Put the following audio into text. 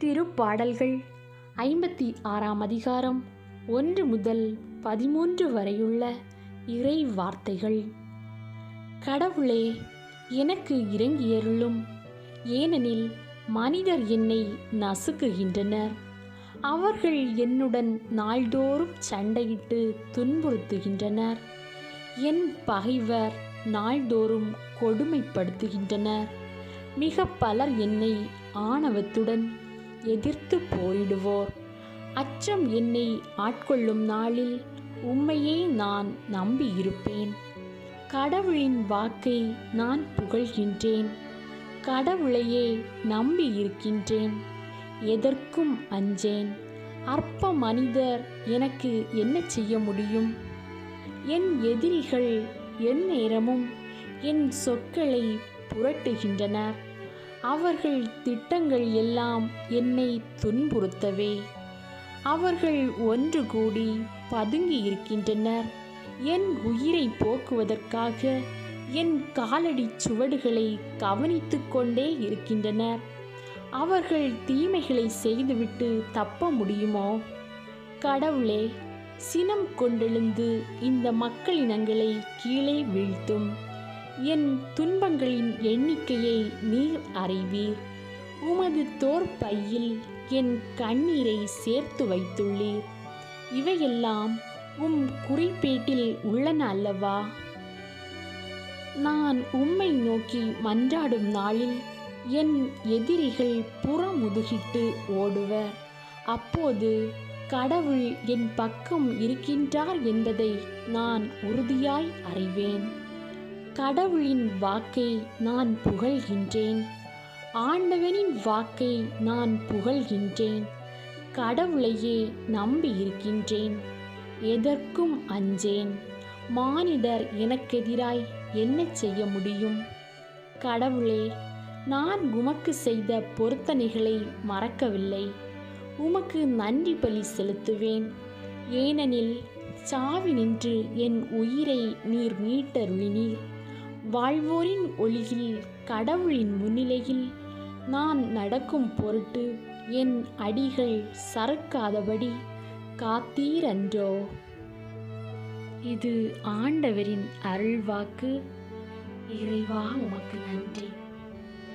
திருப்பாடல்கள். ஐம்பத்தி ஆறாம் அதிகாரம் ஒன்று முதல் பதிமூன்று வரையுள்ள இறை வார்த்தைகள். கடவுளே எனக்கு இறங்கியருளும். ஏனெனில் மனிதர் என்னை நசுக்குகின்றனர். அவர்கள் என்னுடன் நாள்தோறும் சண்டையிட்டு துன்புறுத்துகின்றனர். என் பகைவர் நாள்தோறும் கொடுமைப்படுத்துகின்றனர். மிக பலர் என்னை ஆணவத்துடன் எதிர்த்து போரிடுவோர் அச்சம் என்னை ஆட்கொள்ளும் நாளில் உம்மையே நான் நம்பியிருப்பேன். கடவுளின் வாக்கை நான் புகழ்கின்றேன். கடவுளையே நம்பி இருக்கின்றேன் எதற்கும் அஞ்சேன். அற்ப மனிதர் எனக்கு என்ன செய்ய முடியும்? என் எதிரிகள் என் நேரமும் என் சொற்களை புரட்டுகின்றனர். அவர்கள் திட்டங்கள் எல்லாம் என்னை துன்புறுத்தவே. அவர்கள் ஒன்று கூடி பதுங்கி இருக்கின்றனர். என் உயிரை போக்குவதற்காக என் காலடி சுவடுகளை கவனித்து கொண்டே இருக்கின்றனர். அவர்கள் தீமைகளை செய்துவிட்டு தப்ப முடியுமோ? கடவுளே சினம் கொண்டெழுந்து இந்த மக்களினங்களை கீழே வீழ்த்தும். என் துன்பங்களின் எண்ணிக்கையை நீர் அறிவீர். உமது தோற்பையில் என் கண்ணீரை சேர்த்து வைத்துள்ளீர். இவையெல்லாம் உம் குறிப்பேட்டில் உள்ளன அல்லவா? நான் உம்மை நோக்கி மன்றாடும் நாளில் என் எதிரிகள் புறமுதுகிட்டு ஓடுவர். அப்போது கடவுள் என் பக்கம் இருக்கின்றார் என்பதை நான் உறுதியாய் அறிவேன். கடவுளின் வாக்கை நான் புகழ்கின்றேன். ஆண்டவனின் வாக்கை நான் புகழ்கின்றேன். கடவுளையே நம்பி இருக்கின்றேன். எதற்கும் அஞ்சேன். மானிடர் எனக்கெதிராய் என்ன செய்ய முடியும்? கடவுளே நான் உமக்கு செய்த பொருத்தனைகளை மறக்கவில்லை. உமக்கு நன்றி பலி செலுத்துவேன். ஏனெனில் சாவி நின்று என் உயிரை நீர் மீட்டருளினீர். வாழ்வோரின் ஒளியில் கடவுளின் முன்னிலையில் நான் நடக்கும் பொருட்டு என் அடிகள் சறுக்காதபடி காத்தீரன்றோ? இது ஆண்டவரின் அருள்வாக்கு. இறைவா உமக்கு நன்றி.